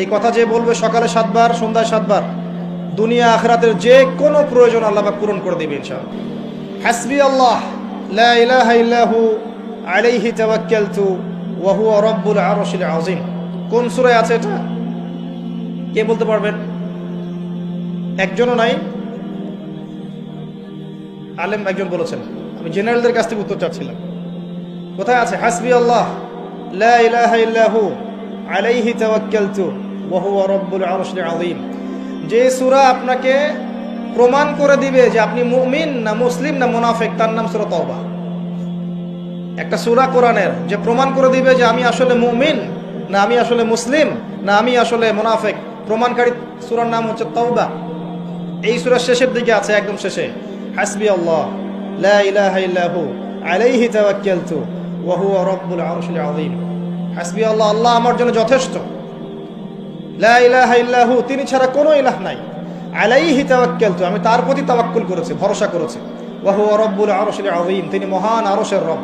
এই কথা যে বলবে সকালে সাতবার, সন্ধ্যায় সাতবার, দুনিয়া আখরাতের যে কোনো প্রয়োজন আল্লাহ পূরণ করে দেবে ইনশাআল্লাহ। হাসবি আল্লাহ, লা ইলাহা ইল্লাহু আলাইহি তাওয়াক্কালতু ওয়া হুয়া রাব্বুল আরশিল আযীম। কোন সূরায় আছে এটা? কে বলতে পারবেন? একজনও নাই। আলেম একজন বলেছেন। আমি জেনারেলদের কাছ থেকে উত্তর চাচ্ছিলাম। কোথায় আছে? হাসবি আল্লাহ, লা ইলাহা ইল্লাহু আলাইহি তাওয়াক্কালতু ওয়া হুয়া রাব্বুল আরশিল আযীম। যে সূরা আপনাকে প্রমাণ করে দিবে যে আপনি মুমিন না মুসলিম না মুনাফিক, তার নাম সূরা তওবা। একটা সূরা কোরআনের যে প্রমাণ করে দিবে যে আমি আসলে মুমিন না আমি আসলে মুসলিম না আমি আসলে মুনাফিক। প্রমাণকারী সূরার নাম হচ্ছে তওবা। এই সূরার শেষের দিকে আছে, একদম শেষে। হাসবি আল্লাহ, লা ইলাহা ইল্লাহু আলাইহি তাওয়াক্কালতু, ওয়া হুয়া রাব্বুল আরশিল আযীম। হাসবি আল্লাহ আল্লাহ আমার জন্য যথেষ্ট। লা তিনি ছাড়া কোনো ইলাহ নাই। আলাইহি তাওয়াক্কালতু, আমি তার প্রতি তাওয়াক্কুল করেছি, ভরসা করেছি। ওয়া হুয়া রাব্বুল আরশিল আযীম, তিনি মহান আরশের রব।